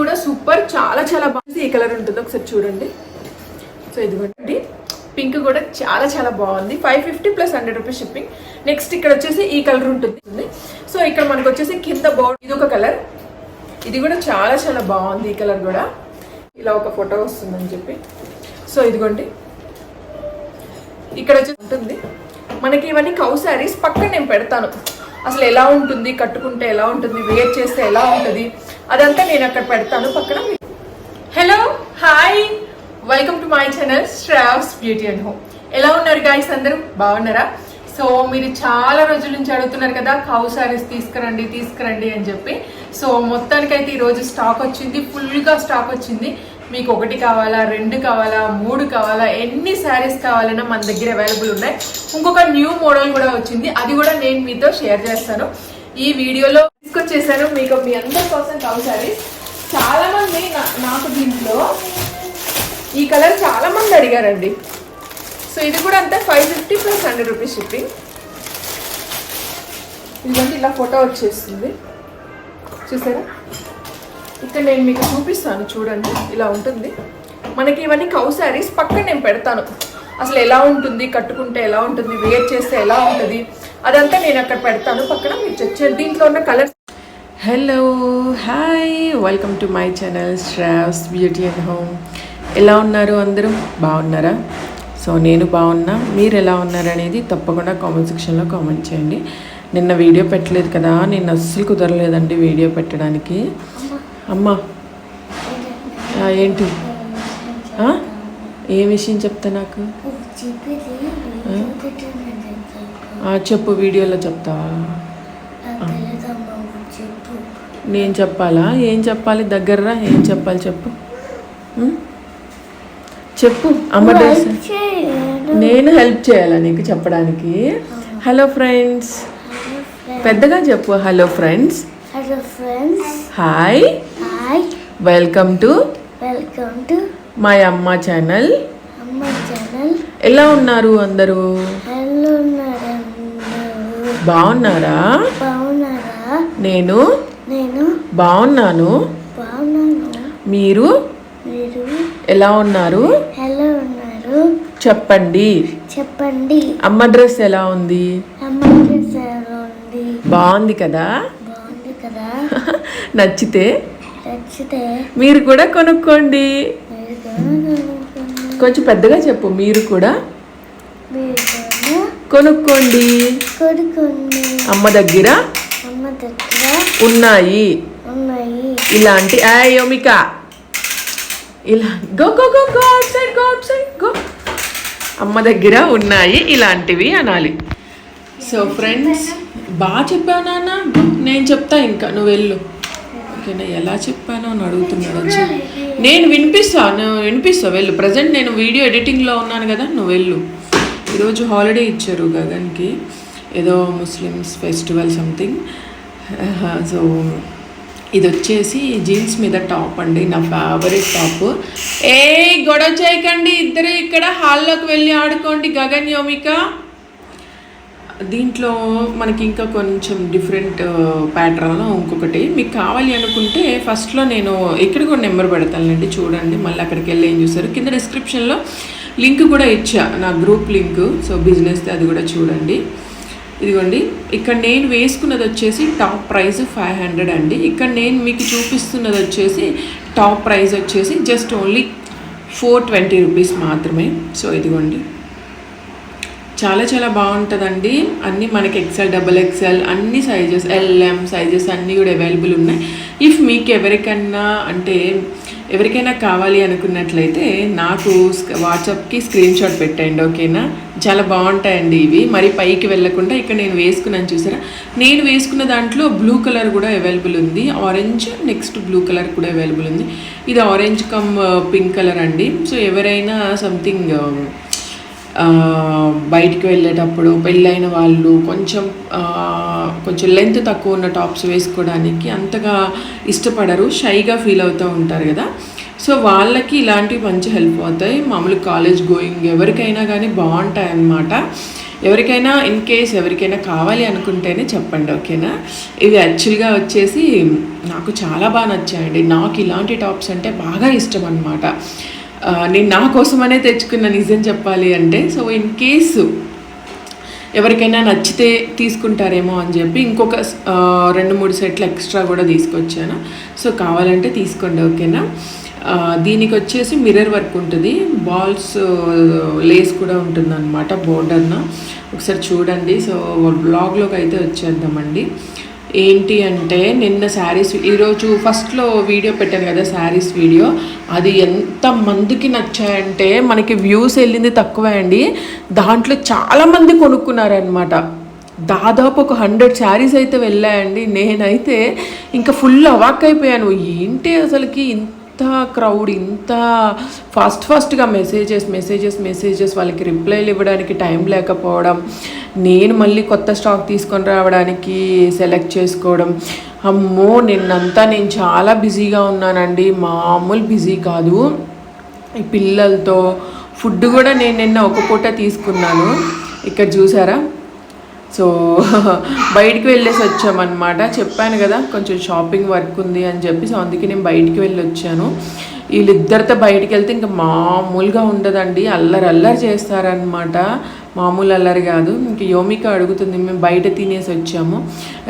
కూడా సూపర్ చాలా చాలా బాగుంది. ఈ కలర్ ఉంటుంది ఒకసారి చూడండి. సో ఇదిగోండి పింక్ కూడా చాలా చాలా బాగుంది. Five fifty plus hundred rupees shipping next ఇక్కడ వచ్చేసి ఈ కలర్ ఉంటుంది. సో ఇక్కడ మనకు వచ్చేసి కింద బోర్డ్ ఇది ఒక కలర్. ఇది కూడా చాలా చాలా బాగుంది ఈ కలర్ కూడా. ఇలా ఒక ఫోటో వస్తుందని చెప్పి. సో ఇదిగోండి. ఇక్కడ వచ్చి ఉంటుంది. మనకి ఇవన్నీ కౌ శారీస్ పక్కన నేను పెడతాను. అసలు ఎలా ఉంటుంది కట్టుకుంటే ఎలా ఉంటుంది వేర్ చేస్తే ఎలా ఉంటుంది అదంతా నేను అక్కడ పెడతాను పక్కన. Hello hi welcome to my channel Shravs beauty and home ఎలా ఉన్నారు గాయస్ అందరూ? బాగున్నారా? సో మీరు చాలా రోజుల నుంచి అడుగుతున్నారు కదా కౌ శారీస్ తీసుకురండి తీసుకురండి అని చెప్పి. సో మొత్తానికైతే ఈరోజు స్టాక్ వచ్చింది ఫుల్గా స్టాక్ వచ్చింది. మీకు ఒకటి కావాలా రెండు కావాలా మూడు కావాలా ఎన్ని శారీస్ కావాలన్నా మన దగ్గర అవైలబుల్ ఉన్నాయి. ఇంకొక న్యూ మోడల్ కూడా వచ్చింది. అది కూడా నేను మీతో షేర్ చేస్తాను. ఈ వీడియోలో తీసుకొచ్చేసాను మీకు మీ అందరి కోసం కావు శారీస్ చాలా మంది నా- నాకు దీంట్లో ఈ కలర్ చాలా మంది అడిగారండి. సో ఇది కూడా అంతా five fifty plus hundred rupees shipping ఇదిగోండి ఇలా ఫోటో వచ్చేస్తుంది చూసారా? ఇక్కడ నేను మీకు చూపిస్తాను చూడండి ఇలా ఉంటుంది. మనకి ఇవన్నీ కౌ శారీస్ పక్కన నేను పెడతాను. అసలు ఎలా ఉంటుంది కట్టుకుంటే ఎలా ఉంటుంది వేర్ చేస్తే ఎలా ఉంటుంది అదంతా నేను అక్కడ పెడతాను పక్కన మీరు చెక్ దీంట్లో ఉన్న colours hello hi welcome to my channel Shravs beauty and home ఎలా ఉన్నారు అందరూ? బాగున్నారా? సో నేను బాగున్నా. మీరు ఎలా ఉన్నారనేది తప్పకుండా కామెంట్ సెక్షన్లో కామెంట్ చేయండి. నిన్న వీడియో పెట్టలేదు కదా నేను అస్సలు కుదరలేదండి వీడియో పెట్టడానికి. అమ్మా. ఏంటి? ఏ విషయం చెప్తా నాకు? ఆ, చెప్పు వీడియోలో చెప్తావా నేను చెప్పాలా? ఏం చెప్పాలి? దగ్గరరా? ఏం చెప్పాలి? చెప్పు? చెప్పు. అమ్మ డ్రెస్. నేను హెల్ప్ చేయాలా నీకు చెప్పడానికి? హలో ఫ్రెండ్స్ పెద్దగా చెప్పు. Hello friends hello friends hi hi welcome to welcome to my అమ్మ ఛానల్ అమ్మ ఛానల్ ఎలా ఉన్నారు అందరూ? మేడం బాగున్నారా? బాగున్నారా? నేను నేను బాగున్నాను. బాగున్నాను. మీరు? మీరు? ఎలా ఉన్నారు? ఎలా ఉన్నారు? చెప్పండి. చెప్పండి. అమ్మ డ్రెస్ ఎలా ఉంది? అమ్మ డ్రెస్ ఎలా ఉంది? బాగుంది కదా? నచ్చితే నచ్చితే మీరు కూడా కొనుక్కోండి. కొంచెం పెద్దగా చెప్పు మీరు కూడా కొనుక్కోండి. అమ్మ దగ్గర ఉన్నాయి. ఇలాంటి అయోమిక ఇలా go go go go outside go outside go. అమ్మ దగ్గర ఉన్నాయి ఇలాంటివి అనాలి. సో ఫ్రెండ్స్ బాగా చెప్పావు నాన్న. నేను చెప్తా ఇంకా నువ్వు వెళ్ళు. ఓకేనా ఎలా చెప్పానో అని అడుగుతున్నాడు వచ్చి నేను వినిపిస్తా నువ్వు వినిపిస్తా వెళ్ళు. ప్రజెంట్ నేను వీడియో ఎడిటింగ్లో ఉన్నాను కదా నువ్వు వెళ్ళు. ఈరోజు హాలిడే ఇచ్చారు గగన్కి. ఏదో ముస్లిమ్స్ ఫెస్టివల్ సంథింగ్ సో ఇది వచ్చేసి జీన్స్ మీద టాప్ అండి నా ఫేవరెట్ టాప్. ఏ గొడవ చేయకండి ఇద్దరు ఇక్కడ హాల్లోకి వెళ్ళి ఆడుకోండి గగన్ యోమిక. దీంట్లో మనకి ఇంకా కొంచెం డిఫరెంట్ ప్యాటర్న్లో uh, ఇంకొకటి. మీకు కావాలి అనుకుంటే ఫస్ట్లో నేను ఇక్కడ కూడా నెంబర్ పెడతానండి చూడండి. మళ్ళీ అక్కడికి వెళ్ళి ఏం చూస్తారు? కింద డిస్క్రిప్షన్లో లింక్ కూడా ఇచ్చా నా గ్రూప్ లింక్. సో బిజినెస్ అది కూడా చూడండి. ఇదిగోండి. ఇక్కడ నేను వేసుకున్నది వచ్చేసి టాప్ ప్రైస్ ఫైవ్ హండ్రెడ్ అండి. ఇక్కడ నేను మీకు చూపిస్తున్నది వచ్చేసి టాప్ ప్రైస్ వచ్చేసి just only four twenty rupees మాత్రమే. సో ఇదిగోండి. చాలా చాలా బాగుంటుందండి. అన్నీ మనకి ఎక్సెల్ డబుల్ ఎక్సెల్ అన్ని సైజెస్ ఎల్ఎం సైజెస్ అన్నీ కూడా అవైలబుల్ ఉన్నాయి. ఇఫ్ మీకు ఎవరికన్నా అంటే ఎవరికైనా కావాలి అనుకున్నట్లయితే నాకు స్క- వాట్సాప్కి స్క్రీన్ షాట్ పెట్టండి ఓకేనా చాలా బాగుంటాయండి ఇవి. మరి పైకి వెళ్ళకుండా ఇక్కడ నేను వేసుకున్నాను చూసారా? నేను వేసుకున్న దాంట్లో బ్లూ కలర్ కూడా అవైలబుల్ ఉంది. ఆరెంజ్ నెక్స్ట్ బ్లూ కలర్ కూడా అవైలబుల్ ఉంది. ఇది ఆరెంజ్ కమ్ పింక్ కలర్ అండి. సో ఎవరైనా సంథింగ్ బయటికి వెళ్ళేటప్పుడు పెళ్ళైన వాళ్ళు కొంచెం కొంచెం లెంత్ తక్కువ ఉన్న టాప్స్ వేసుకోవడానికి అంతగా ఇష్టపడరు షైగా ఫీల్ అవుతూ ఉంటారు కదా. సో వాళ్ళకి ఇలాంటివి మంచి హెల్ప్ అవుతాయి. మామూలు కాలేజ్ గోయింగ్ ఎవరికైనా కానీ బాగుంటాయి అన్నమాట ఎవరికైనా ఇన్ కేస్ ఎవరికైనా కావాలి అనుకుంటేనే చెప్పండి ఓకేనా? ఇవి యాక్చువల్గా వచ్చేసి నాకు చాలా బాగా నచ్చాయండి. నాకు ఇలాంటి టాప్స్ అంటే బాగా ఇష్టం అనమాట నేను నా కోసమనే తెచ్చుకున్న నిజం చెప్పాలి అంటే సో ఇన్ కేసు ఎవరికైనా నచ్చితే తీసుకుంటారేమో అని చెప్పి ఇంకొక రెండు మూడు సెట్లు ఎక్స్ట్రా కూడా తీసుకొచ్చాను. సో కావాలంటే తీసుకోండి ఓకేనా? దీనికి వచ్చేసి మిర్రర్ వర్క్ ఉంటుంది. బాల్స్ లేస్ కూడా ఉంటుంది అనమాట బోర్డర్న. ఒకసారి చూడండి. సో బ్లాగ్లోకి అయితే వచ్చేద్దామండి. ఏంటి అంటే నిన్న శారీస్ ఈరోజు ఫస్ట్లో వీడియో పెట్టాను కదా శారీస్ వీడియో అది ఎంత మందికి నచ్చాయంటే మనకి వ్యూస్ వెళ్ళింది తక్కువే అండి. దాంట్లో చాలామంది కొనుక్కున్నారనమాట దాదాపు ఒక హండ్రెడ్ శారీస్ అయితే వెళ్ళాయండి. నేనైతే ఇంకా ఫుల్ అవాక్ అయిపోయాను ఏంటి అసలుకి ఇంత క్రౌడ్ ఇంత ఫాస్ట్ ఫాస్ట్గా మెసేజెస్ మెసేజెస్ మెసేజెస్ వాళ్ళకి రిప్లైలు ఇవ్వడానికి టైం లేకపోవడం నేను మళ్ళీ కొత్త స్టాక్ తీసుకొని రావడానికి సెలెక్ట్ చేసుకోవడం. అమ్మో నిన్నంతా నేను చాలా బిజీగా ఉన్నానండి. మామూలు బిజీ కాదు. ఈ పిల్లలతో ఫుడ్ కూడా నేను నిన్న ఒక పూట తీసుకున్నాను. ఇక్కడ చూసారా? సో బయటికి వెళ్ళేసి వచ్చామన్నమాట. చెప్పాను కదా కొంచెం షాపింగ్ వర్క్ ఉంది అని చెప్పి సో అందుకే నేను బయటికి వెళ్ళి వచ్చాను వీళ్ళిద్దరితో బయటికి వెళ్తే ఇంకా మామూలుగా ఉండదండి. అల్లరి అల్లరి చేస్తారనమాట మామూలు అల్లరి కాదు. ఇంక యోమిక అడుగుతుంది మేము బయట తినేసి వచ్చాము.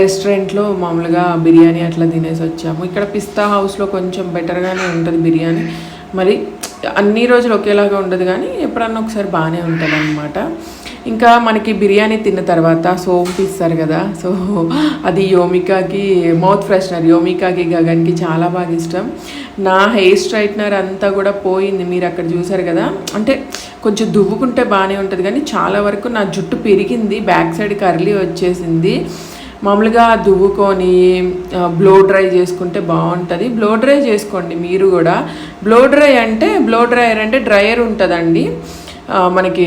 రెస్టారెంట్లో మామూలుగా బిర్యానీ అట్లా తినేసి వచ్చాము. ఇక్కడ పిస్తా హౌస్లో కొంచెం బెటర్గానే ఉంటుంది బిర్యానీ. మరి అన్ని రోజులు ఒకేలాగా ఉండదు కానీ ఎప్పుడన్నా ఒకసారి బాగానే ఉంటుంది అనమాట ఇంకా మనకి బిర్యానీ తిన్న తర్వాత సోప్ ఇస్తారు కదా సో అది యోమికాకి మౌత్ ఫ్రెషనర్ యోమికాకి గగన్కి చాలా బాగా ఇష్టం. నా హెయిర్ స్ట్రైట్నర్ అంతా కూడా పోయింది మీరు అక్కడ చూసారు కదా. అంటే కొంచెం దువ్వుకుంటే బాగానే ఉంటుంది కానీ చాలా వరకు నా జుట్టు పెరిగింది బ్యాక్ సైడ్ కర్లీ వచ్చేసింది. మామూలుగా దువ్వుకొని బ్లో డ్రై చేసుకుంటే బాగుంటుంది. బ్లో డ్రై చేసుకోండి మీరు కూడా. బ్లో డ్రై అంటే బ్లో డ్రైయర్ అంటే డ్రయర్ ఉంటుందండి. మనకి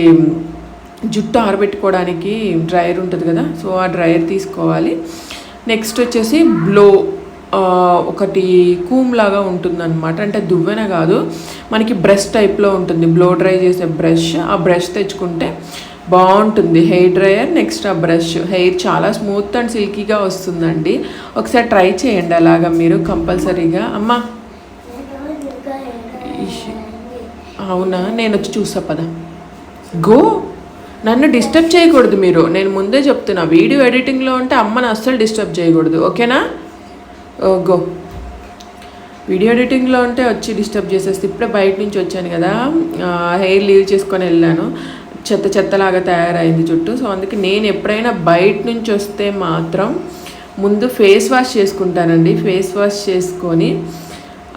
జుట్టు ఆరబెట్టుకోవడానికి డ్రయర్ ఉంటుంది కదా సో ఆ డ్రయర్ తీసుకోవాలి. నెక్స్ట్ వచ్చేసి బ్లో ఒకటి కూమ్ లాగా ఉంటుందన్నమాట. అంటే దువ్వెన కాదు మనకి బ్రష్ టైప్లో ఉంటుంది. బ్లో డ్రై చేసే బ్రష్ ఆ బ్రష్ తెచ్చుకుంటే బాగుంటుంది. హెయిర్ డ్రయర్ నెక్స్ట్ ఆ బ్రష్. హెయిర్ చాలా స్మూత్ అండ్ సిల్కీగా వస్తుందండి. ఒకసారి ట్రై చేయండి అలాగా మీరు కంపల్సరీగా. అమ్మా! అవునా? నేను వచ్చి చూసా పద. గో! నన్ను డిస్టర్బ్ చేయకూడదు మీరు. నేను ముందే చెప్తున్నా. వీడియో ఎడిటింగ్లో ఉంటే అమ్మని అస్సలు డిస్టర్బ్ చేయకూడదు. ఓకేనా? గో వీడియో ఎడిటింగ్లో ఉంటే వచ్చి డిస్టర్బ్ చేసేస్తే ఇప్పుడే బయట నుంచి వచ్చాను కదా. హెయిర్ లీవ్ చేసుకొని వెళ్ళాను. చెత్త చెత్తలాగా తయారైంది చుట్టూ సో అందుకే నేను ఎప్పుడైనా బయట నుంచి వస్తే మాత్రం ముందు ఫేస్ వాష్ చేసుకుంటానండి. ఫేస్ వాష్ చేసుకొని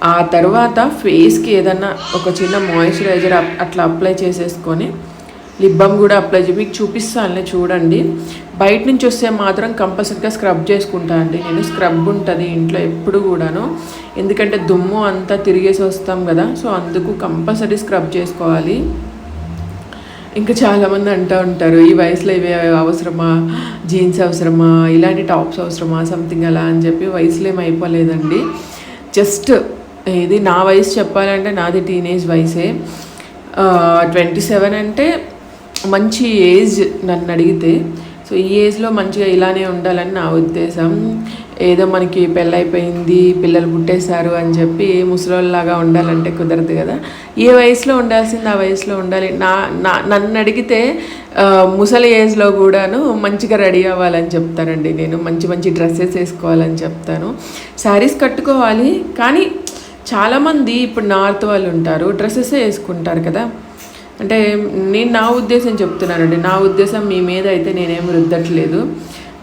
ఆ తర్వాత ఫేస్కి ఏదన్నా ఒక చిన్న మాయిశ్చరైజర్ అట్లా అప్లై చేసేసుకొని లిప్ బామ్ కూడా అప్లై చేసి మీకు చూపిస్తానులే చూడండి. బయట నుంచి వస్తే మాత్రం కంపల్సరీగా స్క్రబ్ చేసుకుంటా అండి. నేను స్క్రబ్ ఉంటుంది ఇంట్లో ఎప్పుడు కూడాను. ఎందుకంటే దుమ్ము అంతా తిరిగేసి వస్తాం కదా. సో అందుకు కంపల్సరీ స్క్రబ్ చేసుకోవాలి. ఇంకా చాలామంది అంటూ ఉంటారు ఈ వయసులో ఇవి అవసరమా? జీన్స్ అవసరమా? ఇలాంటి టాప్స్ అవసరమా? సంథింగ్ అలా అని చెప్పి వయసులో ఏమైపోలేదండి జస్ట్ ఇది నా వయసు చెప్పాలంటే నాది టీనేజ్ వయసే. ట్వంటీ సెవెన్ అంటే మంచి ఏజ్ నన్ను అడిగితే సో ఈ ఏజ్లో మంచిగా ఇలానే ఉండాలని నా ఉద్దేశం. ఏదో మనకి పెళ్ళైపోయింది పిల్లలు పుట్టేశారు అని చెప్పి ముసలోళ్ళలాగా ఉండాలంటే కుదరదు కదా. ఏ వయసులో ఉండాల్సింది ఆ వయసులో ఉండాలి. నా నా నన్ను అడిగితే ముసలి ఏజ్లో కూడాను మంచిగా రెడీ అవ్వాలని చెప్తానండి నేను. మంచి మంచి డ్రెస్సెస్ వేసుకోవాలని చెప్తాను. శారీస్ కట్టుకోవాలి. కానీ చాలామంది ఇప్పుడు నార్త్ వాళ్ళు ఉంటారు డ్రెస్సెస్ వేసుకుంటారు కదా. అంటే నేను నా ఉద్దేశం చెప్తున్నానండి. నా ఉద్దేశం మీ మీద అయితే నేనేం రుద్దట్లేదు.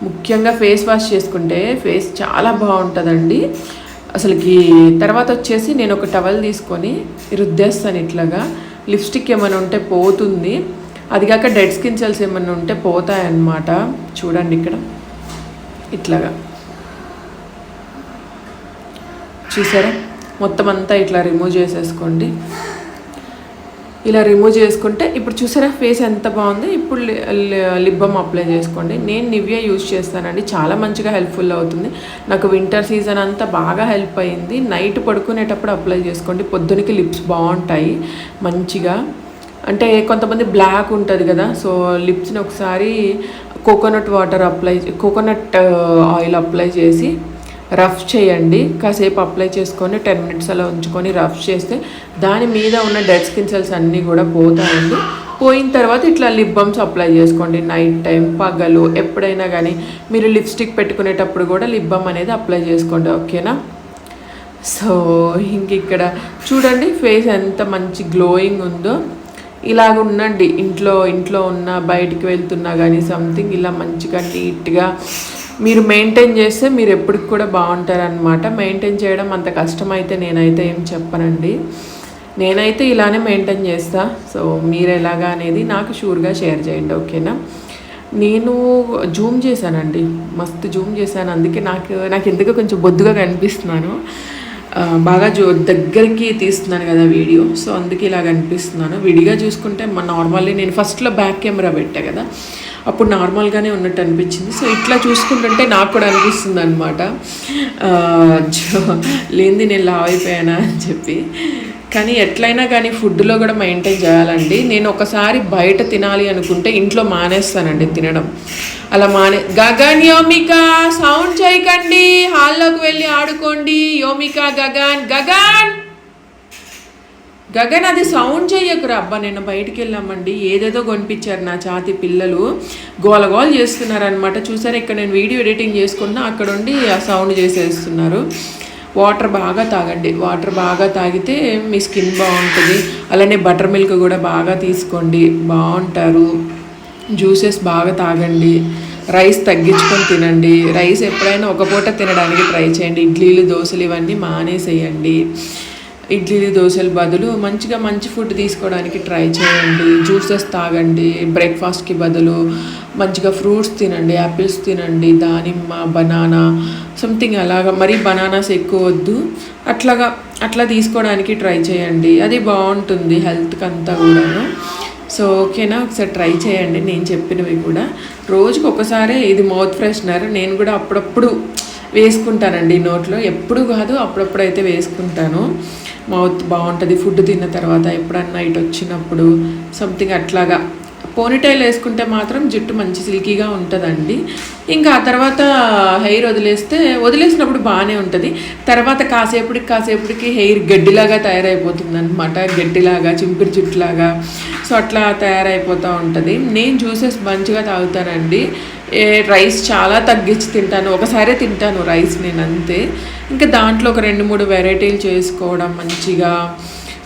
ముఖ్యంగా ఫేస్ వాష్ చేసుకుంటే ఫేస్ చాలా బాగుంటుందండి. అసలుకి తర్వాత వచ్చేసి నేను ఒక టవల్ తీసుకొని రుద్దేస్తాను ఇట్లాగా. లిప్స్టిక్ ఏమైనా ఉంటే పోతుంది. అది కాక డెడ్ స్కిన్ సెల్స్ ఏమైనా ఉంటే పోతాయన్నమాట. చూడండి ఇక్కడ. ఇట్లాగా. చూసారా? మొత్తం అంతా ఇట్లా రిమూవ్ చేసేసుకోండి. ఇలా రిమూవ్ చేసుకుంటే ఇప్పుడు చూసారా ఫేస్ ఎంత బాగుంది? ఇప్పుడు లిప్ బామ్ అప్లై చేసుకోండి. నేను నివ్యా యూజ్ చేస్తానండి. చాలా మంచిగా హెల్ప్ఫుల్ అవుతుంది. నాకు వింటర్ సీజన్ అంతా బాగా హెల్ప్ అయింది. నైట్ పడుకునేటప్పుడు అప్లై చేసుకోండి. పొద్దునకి లిప్స్ బాగుంటాయి. మంచిగా. అంటే కొంతమంది బ్లాక్ ఉంటుంది కదా సో లిప్స్ని ఒకసారి coconut water apply coconut oil apply చేసి రఫ్ చేయండి. కాసేపు అప్లై చేసుకొని టెన్ మినిట్స్ అలా ఉంచుకొని రఫ్ చేస్తే దాని మీద ఉన్న డెడ్ స్కిన్ సెల్స్ అన్నీ కూడా పోతాయండి. పోయిన తర్వాత ఇట్లా లిప్ బమ్స్ అప్లై చేసుకోండి. నైట్ టైం పగలు ఎప్పుడైనా కానీ మీరు లిప్స్టిక్ పెట్టుకునేటప్పుడు కూడా లిప్ బమ్ అనేది అప్లై చేసుకోండి. ఓకేనా? సో ఇంక ఇక్కడ చూడండి ఫేస్ ఎంత మంచి గ్లోయింగ్ ఉందో. ఇలాగ ఉండండి. ఇంట్లో ఇంట్లో ఉన్న బయటికి వెళ్తున్నా కానీ సంథింగ్ ఇలా మంచిగా నీట్గా మీరు మెయింటైన్ చేస్తే మీరు ఎప్పటికి కూడా బాగుంటారనమాట మెయింటైన్ చేయడం అంత కష్టమైతే నేనైతే ఏం చెప్పనండి. నేనైతే ఇలానే మెయింటైన్ చేస్తా. సో మీరు ఎలాగా అనేది నాకు షూర్గా షేర్ చేయండి ఓకేనా నేను జూమ్ చేశానండి. మస్తు జూమ్ చేశాను. అందుకే నాకు నాకు ఎందుకో కొంచెం బొద్దుగా కనిపిస్తున్నాను. బాగా జో దగ్గరికి తీస్తున్నాను కదా వీడియో. సో అందుకే ఇలా కనిపిస్తున్నాను విడిగా చూసుకుంటే మన నార్మల్లీ నేను ఫస్ట్లో బ్యాక్ కెమెరా పెట్టా కదా. అప్పుడు నార్మల్గానే ఉన్నట్టు అనిపించింది. సో ఇట్లా చూసుకుంటుంటే నాకు కూడా అనిపిస్తుంది అనమాట లేనిది నేను లావ్ అయిపోయానా అని చెప్పి. కానీ ఎట్లయినా కానీ ఫుడ్లో కూడా మెయింటైన్ చేయాలండి. నేను ఒకసారి బయట తినాలి అనుకుంటే ఇంట్లో మానేస్తానండి తినడం. అలా మానే గగన్ యోమిక సౌండ్ చేయకండి. హాల్లోకి వెళ్ళి ఆడుకోండి. యోమిక గగన్ గగన్! గగన్ అది సౌండ్ చేయకురా అబ్బా నిన్న బయటికి వెళ్ళామండి. ఏదేదో కొనిపించారు నా చాతి పిల్లలు. గోల చేస్తున్నారనమాట చూసారా ఇక్కడ నేను వీడియో ఎడిటింగ్ చేసుకున్నా అక్కడ ఉండి ఆ సౌండ్ చేసేస్తున్నారు. వాటర్ బాగా తాగండి. వాటర్ బాగా తాగితే మీ స్కిన్ బాగుంటుంది. అలానే బటర్ మిల్క్ కూడా బాగా తీసుకోండి. బాగుంటారు. జ్యూసెస్ బాగా తాగండి. రైస్ తగ్గించుకొని తినండి. రైస్ ఎప్పుడైనా ఒక పూట తినడానికి ట్రై చేయండి. ఇడ్లీలు దోశలు ఇవన్నీ మానేసేయండి. ఇడ్లీలు దోశలు బదులు మంచిగా మంచి ఫుడ్ తీసుకోవడానికి ట్రై చేయండి. జ్యూసెస్ తాగండి. బ్రేక్ఫాస్ట్కి బదులు మంచిగా ఫ్రూట్స్ తినండి. యాపిల్స్ తినండి. దానిమ్మ బనానా సంథింగ్ అలాగా. మరీ బనానాస్ ఎక్కువ వద్దు. అట్లాగా అట్లా తీసుకోవడానికి ట్రై చేయండి. అది బాగుంటుంది హెల్త్కి అంతా కూడాను. సో ఓకేనా? ఒకసారి ట్రై చేయండి. నేను చెప్పినవి కూడా. రోజుకి ఒకసారి ఇది మౌత్ ఫ్రెషనర్ నేను కూడా అప్పుడప్పుడు వేసుకుంటానండి నోట్లో. ఎప్పుడు కాదు అప్పుడప్పుడు అయితే వేసుకుంటాను. మౌత్ బాగుంటుంది ఫుడ్ తిన్న తర్వాత ఎప్పుడన్నా ఇటు వచ్చినప్పుడు సంథింగ్ అట్లాగా. పోనీటైల్ వేసుకుంటే మాత్రం జుట్టు మంచి సిల్కీగా ఉంటుందండి. ఇంకా ఆ తర్వాత హెయిర్ వదిలేస్తే వదిలేసినప్పుడు బాగానే ఉంటుంది. తర్వాత కాసేపటికి కాసేపటికి హెయిర్ గడ్డిలాగా తయారైపోతుంది అనమాట గడ్డిలాగా చింపిరి జుట్టులాగా సో అట్లా తయారైపోతూ ఉంటుంది. నేను జ్యూసెస్ మంచిగా తాగుతానండి. రైస్ చాలా తగ్గించి తింటాను. ఒకసారే తింటాను రైస్ నేను అంతే ఇంకా దాంట్లో ఒక రెండు మూడు వెరైటీలు చేసుకోవడం మంచిగా.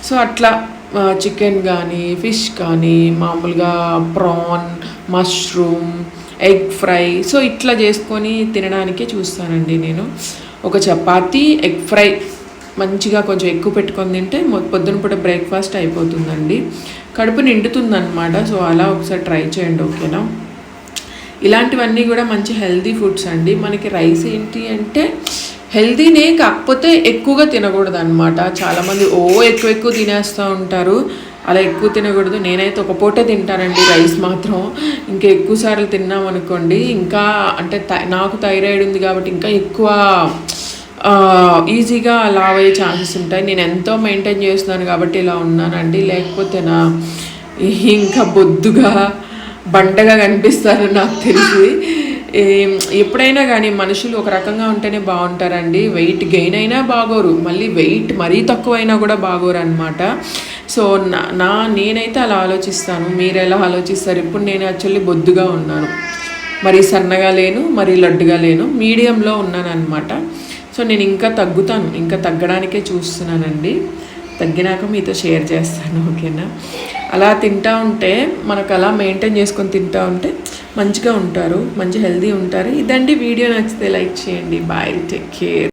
సో అట్లా చికెన్ కానీ ఫిష్ కానీ మామూలుగా prawn mushroom egg fry so ఇట్లా చేసుకొని తినడానికే చూస్తానండి నేను. ఒక చపాతీ ఎగ్ ఫ్రై మంచిగా కొంచెం ఎక్కువ పెట్టుకొని తింటే మొ- పొద్దున పూట బ్రేక్ఫాస్ట్ అయిపోతుందండి. కడుపు నిండుతుందన్నమాట. సో అలా ఒకసారి ట్రై చేయండి ఓకేనా? ఇలాంటివన్నీ కూడా మంచి హెల్దీ ఫుడ్స్ అండి. మనకి రైస్ ఏంటి అంటే హెల్దీనే కాకపోతే ఎక్కువగా తినకూడదు అనమాట చాలామంది ఓ ఎక్కువ ఎక్కువ తినేస్తూ ఉంటారు. అలా ఎక్కువ తినకూడదు. నేనైతే ఒక పూటే తింటానండి రైస్ మాత్రం. ఇంకా ఎక్కువ సార్లు తిన్నాం అనుకోండి ఇంకా అంటే నాకు థైరాయిడ్ ఉంది కాబట్టి ఇంకా ఎక్కువ ఈజీగా లావ్ అయ్యే ఛాన్సెస్ ఉంటాయి. నేను ఎంతో మెయింటైన్ చేస్తున్నాను కాబట్టి ఇలా ఉన్నానండి. లేకపోతే నా ఇంకా బొద్దుగా బండగా కనిపిస్తారు నాకు తెలిసి. ఏం- ఎప్పుడైనా కానీ మనుషులు ఒక రకంగా ఉంటేనే బాగుంటారండి. వెయిట్ గెయిన్ అయినా బాగోరు. మళ్ళీ వెయిట్ మరీ తక్కువైనా కూడా బాగోరు అనమాట సో నా నా నేనైతే అలా ఆలోచిస్తాను. మీరు ఎలా ఆలోచిస్తారు? ఇప్పుడు నేను యాక్చువల్లీ బొద్దుగా ఉన్నాను. మరి సన్నగా లేను మరి లడ్డుగా లేను. మీడియంలో ఉన్నాను అనమాట సో నేను ఇంకా తగ్గుతాను. ఇంకా తగ్గడానికే చూస్తున్నానండి. తగ్గినాక మీతో షేర్ చేస్తాను ఓకేనా? అలా తింటా ఉంటే మనకు అలా మెయింటైన్ చేసుకొని తింటా ఉంటే మంచిగా ఉంటారు మంచి హెల్దీ ఉంటారు. ఇదండి వీడియో నచ్చితే లైక్ చేయండి. Bye take care.